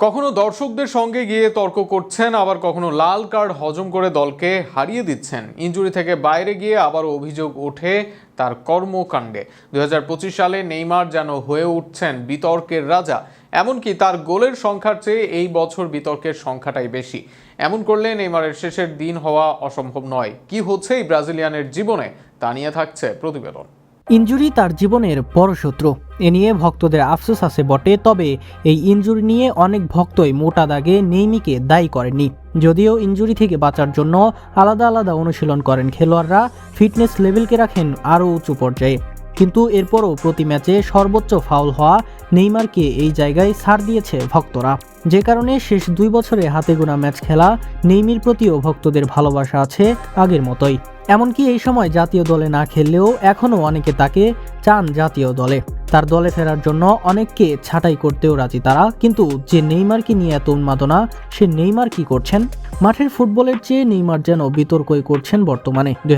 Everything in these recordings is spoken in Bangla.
কখনো দর্শকদের সঙ্গে গিয়ে তর্ক করছেন, আবার কখনো লাল কার্ড হজম করে দলকে হারিয়ে দিচ্ছেন। ইনজুরি থেকে বাইরে গিয়ে আবার অভিযোগ ওঠে তার কর্মকাণ্ডে। দুই হাজার পঁচিশ সালে নেইমার যেন হয়ে উঠছেন বিতর্কের রাজা, এমনকি তার গোলের সংখ্যার চেয়ে এই বছর বিতর্কের সংখ্যাটাই বেশি। এমন করলে নেইমারের শেষের দিন হওয়া অসম্ভব নয়। কি হচ্ছে এই ব্রাজিলিয়ানের জীবনে, তা নিয়ে থাকছে প্রতিবেদন। ইনজুরি তার জীবনের বড় শত্রু। এ নিয়ে ভক্তদের আফসোস আছে বটে, তবে এই ইনজুরি নিয়ে অনেক ভক্তই মোটা দাগে নেইমিকে দায়ী করেননি। যদিও ইনজুরি থেকে বাঁচার জন্য আলাদা আলাদা অনুশীলন করেন খেলোয়াড়রা, ফিটনেস লেভেলকে রাখেন আরও উঁচু পর্যায়ে। কিন্তু এরপরও প্রতি ম্যাচে সর্বোচ্চ ফাউল হওয়া নেইমারকে এই জায়গায় ছাড় দিয়েছে ভক্তরা। যে কারণে শেষ দুই বছরে হাতে গোনা ম্যাচ খেলা নেইমির প্রতিও ভক্তদের ভালোবাসা আছে আগের মতোই। এমনকি এই সময় জাতীয় দলে না খেললেও এখনও অনেকে তাকে চান জাতীয় দলে। তার দলে ফেরার জন্য অনেককে ছাঁটাই করতেও রাজি তারা। কিন্তু যে নেইমারকে নিয়ে এত উন্মাদনা, সে নেইমার কি করছেন? মাঠের ফুটবলের চেয়ে নেইমার যেন বিতর্কই করছেন বর্তমানে। দুই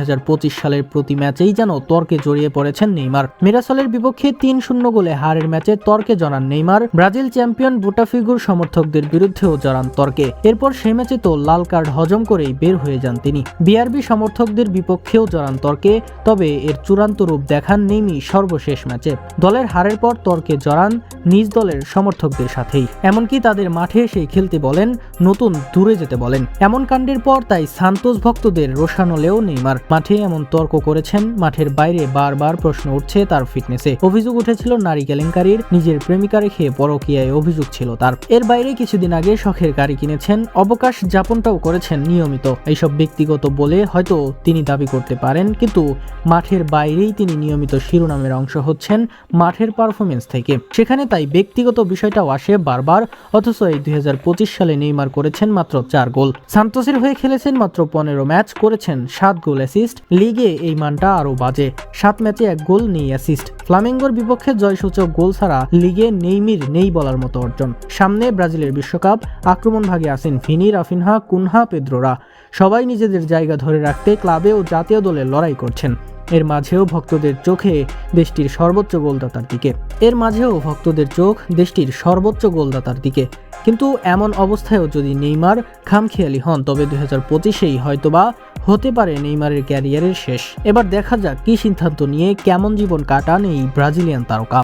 সালের প্রতি ম্যাচেই যেন তর্কে জড়িয়ে পড়েছেন নেইমার। মিরাসলের বিপক্ষে তিন শূন্য গোলে হারের ম্যাচে তর্কে জড়ান নেইমার। ব্রাজিল চ্যাম্পিয়ন বুটাফিগুর সমর্থকদের বিরুদ্ধেও জড়ান তর্কে। এরপর সেই ম্যাচে তো লাল কার্ড হজম করেই বের হয়ে যান তিনি। বিআরবি সমর্থকদের বিপক্ষেও জড়ান তর্কে, তবে এর চূড়ান্ত রূপ দেখান নেইমি সর্বশেষ ম্যাচে। দলের হারের পর তর্কে জড়ান নিজ দলের সমর্থকদের সাথেই। এমনকি তাদের মাঠে এসে খেলতে বলেন, নতুন দূরে যেতে বলেন। এমন কাণ্ডের পর তাই সান্তোস ভক্তদের রোশানলেও নেইমার। মাঠে এমন তর্ক করেছেন, মাঠের বাইরে বারবার প্রশ্ন উঠছে তার ফিটনেসে। অভিযোগ উঠেছিল নারী কেলেঙ্কারির, নিজের প্রেমিকা রেখে পরকীয়ায় অভিযোগ ছিল তার। এর বাইরে কিছুদিন আগে শখের গাড়ি কিনেছেন, অবকাশ যাপনটাও করেছেন নিয়মিত। এইসব ব্যক্তিগত বলে হয়তো তিনি দাবি করতে পারেন, কিন্তু মাঠের বাইরেই তিনি নিয়মিত শিরোনামের অংশ হচ্ছেন মাঠের পারফরমেন্স থেকে। সেখানে তাই ব্যক্তিগত বিষয়টাও আসে বারবার, অথচ এই দুই সালে নেইমার করেছেন মাত্র চার গোল। সান্তোসের হয়ে খেলেছেন মাত্র পনেরো ম্যাচ, করেছেন সাত গোল অ্যাসিস্ট লিগে এই মানটা আরও বাজে। সাত ম্যাচে এক গোল, নেই অ্যাসিস্ট ফ্লামিঙ্গোর বিপক্ষে জয়সূচক গোল ছাড়া লিগে নেইমির নেই বলার মতো অর্জন। সামনে ব্রাজিলের বিশ্বকাপ, আক্রমণ ভাগে আছেন ফিনি রাফিনহা, কুনহা, পেদ্রোরা। সবাই নিজেদের জায়গা ধরে রাখতে ক্লাবে ও জাতীয় দলে লড়াই করছেন। এর মাঝেও ভক্তদের চোখে দেশটির সর্বোচ্চ গোলদাতার দিকে। এর মাঝেও ভক্তদের চোখ দেশটির সর্বোচ্চ গোলদাতার দিকে। কিন্তু এমন অবস্থায়ও যদি নেইমার খামখেয়ালি হন, তবে দুই হাজার পঁচিশেই হয়তোবা হতে পারে নেইমারের ক্যারিয়ারের শেষ। এবার দেখা যাক কি সিদ্ধান্ত নিয়ে কেমন জীবন কাটান এই ব্রাজিলিয়ান তারকা।